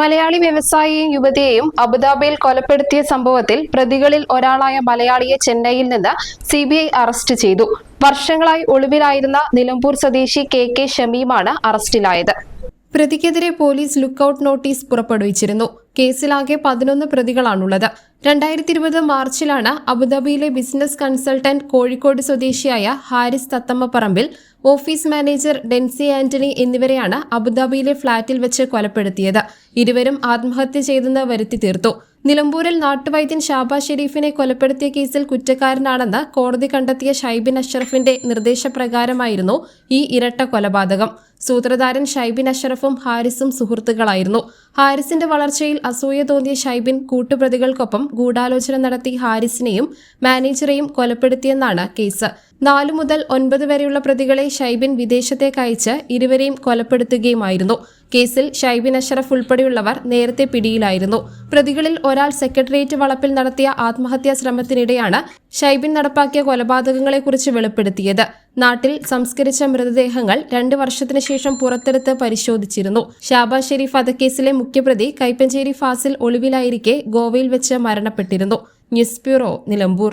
Malayali വ്യവസായിയെയും യുവതിയെയും അബുദാബിയിൽ കൊലപ്പെടുത്തിയ സംഭവത്തിൽ പ്രതികളിൽ ഒരാളായ മലയാളിയെ ചെന്നൈയിൽ നിന്ന് സി അറസ്റ്റ് ചെയ്തു. വർഷങ്ങളായി ഒളിവിലായിരുന്ന നിലമ്പൂർ സ്വദേശി കെ കെ ഷമീമാണ് അറസ്റ്റിലായത്. പ്രതിക്കെതിരെ പോലീസ് ലുക്കൌട്ട് നോട്ടീസ് പുറപ്പെടുവിച്ചിരുന്നു. കേസിലാകെ പതിനൊന്ന് പ്രതികളാണുള്ളത്. രണ്ടായിരത്തി ഇരുപത് മാർച്ചിലാണ് അബുദാബിയിലെ ബിസിനസ് കൺസൾട്ടന്റ് കോഴിക്കോട് സ്വദേശിയായ ഹാരിസ് തത്തമ്മപ്പറമ്പിൽ ഓഫീസ് മാനേജർ ഡെൻസി ആന്റണി എന്നിവരെയാണ് അബുദാബിയിലെ ഫ്ളാറ്റിൽ വെച്ച് കൊലപ്പെടുത്തിയത്. ഇരുവരും ആത്മഹത്യ ചെയ്തെന്ന് വരുത്തി തീർത്തു. നിലമ്പൂരിൽ നാട്ടുവൈദ്യൻ ഷാബാ ഷെരീഫിനെ കൊലപ്പെടുത്തിയ കേസിൽ കുറ്റക്കാരനാണെന്ന് കോടതി കണ്ടെത്തിയ ഷൈബിൻ അഷറഫിന്റെ നിർദ്ദേശപ്രകാരമായിരുന്നു ഈ ഇരട്ട കൊലപാതകം. സൂത്രധാരൻ ഷൈബിൻ അഷറഫും ഹാരിസും സുഹൃത്തുക്കളായിരുന്നു. ഹാരിസിന്റെ വളർച്ചയിൽ അസൂയ തോന്നിയ ഷൈബിൻ കൂട്ടുപ്രതികൾക്കൊപ്പം ഗൂഢാലോചന നടത്തി ഹാരിസിനെയും മാനേജറെയും കൊലപ്പെടുത്തിയെന്നാണ് കേസ്. നാലു മുതൽ ഒൻപത് വരെയുള്ള പ്രതികളെ ഷൈബിൻ വിദേശത്തേക്ക് അയച്ച് ഇരുവരെയും കൊലപ്പെടുത്തുകയുമായിരുന്നു. കേസിൽ ഷൈബിൻ അഷറഫ് ഉൾപ്പെടെയുള്ളവർ നേരത്തെ പിടിയിലായിരുന്നു. പ്രതികളിൽ ഒരാൾ സെക്രട്ടേറിയറ്റ് വളപ്പിൽ നടത്തിയ ആത്മഹത്യാ ശ്രമത്തിനിടെയാണ് ഷൈബിൻ നടപ്പാക്കിയ കൊലപാതകങ്ങളെക്കുറിച്ച് വെളിപ്പെടുത്തിയത്. നാട്ടിൽ സംസ്കരിച്ച മൃതദേഹങ്ങൾ രണ്ട് വർഷത്തിനു ശേഷം പുറത്തെടുത്ത് പരിശോധിച്ചിരുന്നു. ഷാബാ ഷെരീഫ് വധക്കേസിലെ മുഖ്യപ്രതി കൈപ്പഞ്ചേരി ഫാസിൽ ഒളിവിലായിരിക്കെ ഗോവയിൽ വെച്ച് മരണപ്പെട്ടിരുന്നു. News bureau Nilambur.